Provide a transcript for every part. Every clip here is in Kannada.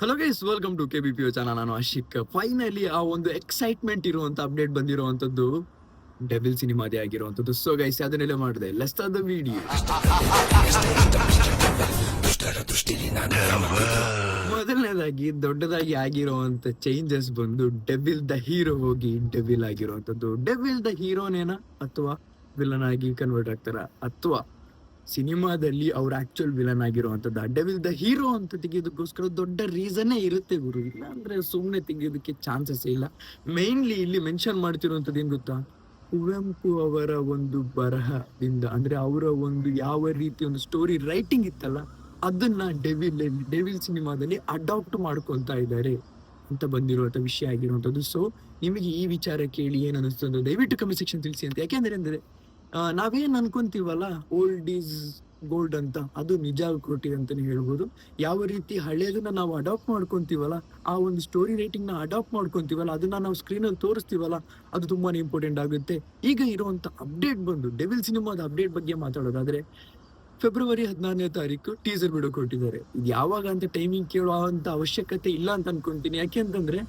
Hello guys welcome to K B P channel ನಾನು ಅಶಿಕ್ ಫೈನಲಿ ಆ ಒಂದು ಎಕ್ಸೈಟ್ಮೆಂಟ್ ಇರುವಂತ ಅಪ್ಡೇಟ್ ಬಂದಿರುವಂತದ್ದು ಡೆವಿಲ್ ಸಿನಿಮಾದೇ ಆಗಿರುವಂತದ್ದು ಸೊ ಗೈಸ್ ಅದನ್ನೆಲ್ಲ ಮಾಡಿದೆ. ಲೆಸ್ ದ ವಿಡಿಯೋ ಮೊದಲನೇದಾಗಿ, ದೊಡ್ಡದಾಗಿ ಆಗಿರುವಂತ ಚೇಂಜಸ್ ಬಂದು ಡೆವಿಲ್ ದ ಹೀರೋ ಹೋಗಿ ಡೆವಿಲ್ ಆಗಿರುವಂತದ್ದು ಡೆವಿಲ್ ದ ಹೀರೋನೇನಾ ಅಥವಾ ವಿಲನ್ ಆಗಿ ಕನ್ವರ್ಟ್ ಆಗ್ತಾರ? ಅಥವಾ ಸಿನಿಮಾದಲ್ಲಿ ಅವ್ರ ಆಕ್ಚುಯಲ್ ವಿಲನ್ ಆಗಿರುವಂತದ್ದು ಡೆವಿಲ್ ದ ಹೀರೋ ಅಂತ ತೆಗೆಯೋದಕ್ಕೋಸ್ಕರ ದೊಡ್ಡ ರೀಸನ್ನೇ ಇರುತ್ತೆ ಗುರು. ಇಲ್ಲ ಅಂದ್ರೆ ಸುಮ್ಮನೆ ತೆಗೆಯೋದಕ್ಕೆ ಚಾನ್ಸಸ್ ಇಲ್ಲ. ಮೇನ್ಲಿ ಇಲ್ಲಿ ಮೆನ್ಷನ್ ಮಾಡ್ತಿರುವಂತದ್ದು ಏನ್ ಗೊತ್ತಾ? ಕುವೆಂಪು ಅವರ ಒಂದು ಬರಹದಿಂದ, ಅಂದ್ರೆ ಅವರ ಒಂದು ಯಾವ ರೀತಿ ಒಂದು ಸ್ಟೋರಿ ರೈಟಿಂಗ್ ಇತ್ತಲ್ಲ, ಅದನ್ನ ಡೆವಿಲ್ ಡೆವಿಲ್ ಸಿನಿಮಾದಲ್ಲಿ ಅಡಾಪ್ಟ್ ಮಾಡ್ಕೊಂತ ಇದ್ದಾರೆ ಅಂತ ಬಂದಿರುವಂತ ವಿಷಯ ಆಗಿರುವಂತದ್ದು ಸೊ ನಿಮಗೆ ಈ ವಿಚಾರ ಕೇಳಿ ಏನ್ ಅಂದ್ರೆ ದಯವಿಟ್ಟು ಕಮೆಂಟ್ ಸೆಕ್ಷನ್ ತಿಳಿಸಿ ಅಂತ. ಯಾಕೆಂದ್ರೆ ಅಂದ್ರೆ ನಾವೇನ್ ಅನ್ಕೊಂತೀವಲ್ಲ ಓಲ್ಡ್ ಈಸ್ ಗೋಲ್ಡ್ ಅಂತ, ಅದು ನಿಜ ಕೋಟಿ ಅಂತಾನೆ ಹೇಳ್ಬೋದು. ಯಾವ ರೀತಿ ಹಳೆಯದನ್ನ ನಾವು ಅಡಾಪ್ಟ್ ಮಾಡ್ಕೊಂತೀವಲ್ಲ, ಆ ಒಂದು ಸ್ಟೋರಿ ರೈಟಿಂಗ್ನ ಅಡಾಪ್ಟ್ ಮಾಡ್ಕೊಂತೀವಲ್ಲ, ಅದನ್ನ ನಾವು ಸ್ಕ್ರೀನ್ ಅಲ್ಲಿ ತೋರಿಸ್ತೀವಲ್ಲ, ಅದು ತುಂಬಾನೇ ಇಂಪಾರ್ಟೆಂಟ್ ಆಗುತ್ತೆ. ಈಗ ಇರುವಂತ ಅಪ್ಡೇಟ್ ಬಂದು ಡೆವಿಲ್ ಸಿನಿಮಾದ ಅಪ್ಡೇಟ್ ಬಗ್ಗೆ ಮಾತಾಡೋದಾದ್ರೆ ಫೆಬ್ರವರಿ ಹದಿನಾರನೇ ತಾರೀಕು ಟೀಸರ್ ಬಿಡೋ ಕೊಟ್ಟಿದ್ದಾರೆ ಯಾವಾಗ ಅಂತ ಟೈಮಿಂಗ್ ಕೇಳುವಂತ ಅವಶ್ಯಕತೆ ಇಲ್ಲ ಅಂತ ಅನ್ಕೊಂತೀನಿ. ಯಾಕೆಂತಂದ್ರೆ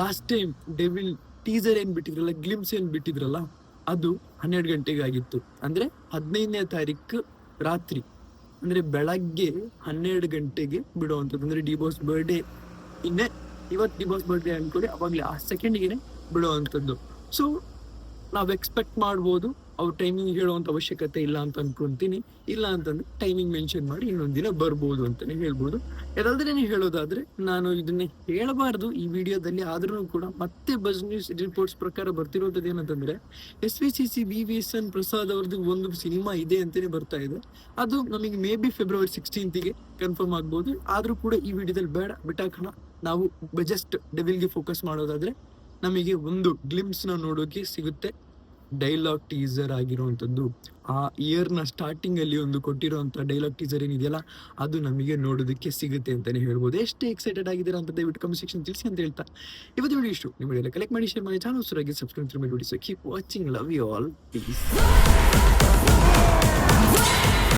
ಲಾಸ್ಟ್ ಟೈಮ್ ಡೆವಿಲ್ ಟೀಸರ್ ಏನ್ ಬಿಟ್ಟಿದ್ರಲ್ಲ ಗ್ಲಿಮ್ಸ್ ಏನ್ ಬಿಟ್ಟಿದ್ರಲ್ಲ ಅದು ಹನ್ನೆರಡು ಗಂಟೆಗೆ ಆಗಿತ್ತು ಅಂದ್ರೆ ಹದಿನೈದನೇ ತಾರೀಕು ರಾತ್ರಿ. ಅಂದ್ರೆ ಬೆಳಗ್ಗೆ ಹನ್ನೆರಡು ಗಂಟೆಗೆ ಬಿಡುವಂಥದ್ದು. ಅಂದ್ರೆ ಡಿ ಬಾಸ್ ಬರ್ಡೇ ಇನ್ನೇ, ಇವತ್ತು ಡಿ ಬಾಸ್ ಬರ್ಡೇ ಅನ್ಕೊಳ್ಳಿ ಅವಾಗಲೇ ಆ ಸೆಕೆಂಡ್ಗೆ ಬಿಡುವಂಥದ್ದು. ಸೊ ನಾವು ಎಕ್ಸ್ಪೆಕ್ಟ್ ಮಾಡ್ಬೋದು ಅವ್ರು ಟೈಮಿಂಗ್ ಹೇಳುವಂತ ಅವಶ್ಯಕತೆ ಇಲ್ಲ ಅಂತ ಅನ್ಕೊಂತೀನಿ. ಇಲ್ಲ ಅಂತಂದ್ರೆ ಟೈಮಿಂಗ್ ಮೆನ್ಷನ್ ಮಾಡಿ ಇನ್ನೊಂದು ದಿನ ಬರ್ಬೋದು ಅಂತಾನೆ ಹೇಳ್ಬೋದು. ಅದಲ್ದೇ ಹೇಳೋದಾದ್ರೆ ನಾನು ಇದನ್ನ ಹೇಳಬಾರ್ದು ಈ ವಿಡಿಯೋದಲ್ಲಿ, ಆದ್ರೂ ಕೂಡ ಮತ್ತೆ ಬಸ್ ನ್ಯೂಸ್ ರಿಪೋರ್ಟ್ಸ್ ಪ್ರಕಾರ ಬರ್ತಿರೋದು ಏನಂತಂದ್ರೆ S V C C B V S N Prasad ಅವ್ರದ್ದು ಒಂದು ಸಿನಿಮಾ ಇದೆ ಅಂತಾನೆ ಬರ್ತಾ ಇದೆ. ಅದು ನಮಗೆ ಮೇ ಬಿ ಫೆಬ್ರವರಿ ಸಿಕ್ಸ್ಟೀನ್ತಿಗೆ ಕನ್ಫರ್ಮ್ ಆಗ್ಬೋದು. ಆದ್ರೂ ಕೂಡ ಈ ವಿಡಿಯೋದಲ್ಲಿ ಬೇಡ. ಬಿಟ್ಟಾಕೋಣ. ನಾವು ಜಸ್ಟ್ ಡೆವಿಲ್ಗೆ ಫೋಕಸ್ ಮಾಡೋದಾದ್ರೆ ನಮಗೆ ಒಂದು ಗ್ಲಿಮ್ಸ್ ನೋಡೋಕೆ ಸಿಗುತ್ತೆ. ಡೈಲಾಗ್ ಟೀಸರ್ ಆಗಿರುವಂತದ್ದು ಆ ಇಯರ್ನ ನ ಸ್ಟಾರ್ಟಿಂಗ್ ಅಲ್ಲಿ ಒಂದು ಕೊಟ್ಟಿರುವಂತ ಡೈಲಾಗ್ ಟೀಸರ್ ಏನಿದೆಯಲ್ಲ, ಅದು ನಮಗೆ ನೋಡೋದಕ್ಕೆ ಸಿಗುತ್ತೆ ಅಂತಾನೆ ಹೇಳ್ಬೋದು. ಎಷ್ಟು ಎಕ್ಸೈಟೆಡ್ ಆಗಿದ್ದೀರಾ ಅಂತ ದಯವಿಟ್ಟು ಕಮೆಂಟ್ ಸೆಕ್ಷನ್ ತಿಳಿಸಿ ಅಂತ ಹೇಳ್ತಾ. ಇವತ್ತು ವಿಡಿಯೋ ಇಷ್ಟು. ನಿಮ್ಮ ಕಲೆಕ್ಟ್ ಮಾಡಿ ಶೇರ್ ಮಾಡಿ ಚಾನಲ್ ಸುರಾಗಿ ಸಬ್ಸ್ಕ್ರೈಬ್ ಮಾಡಿ so keep watching love you all please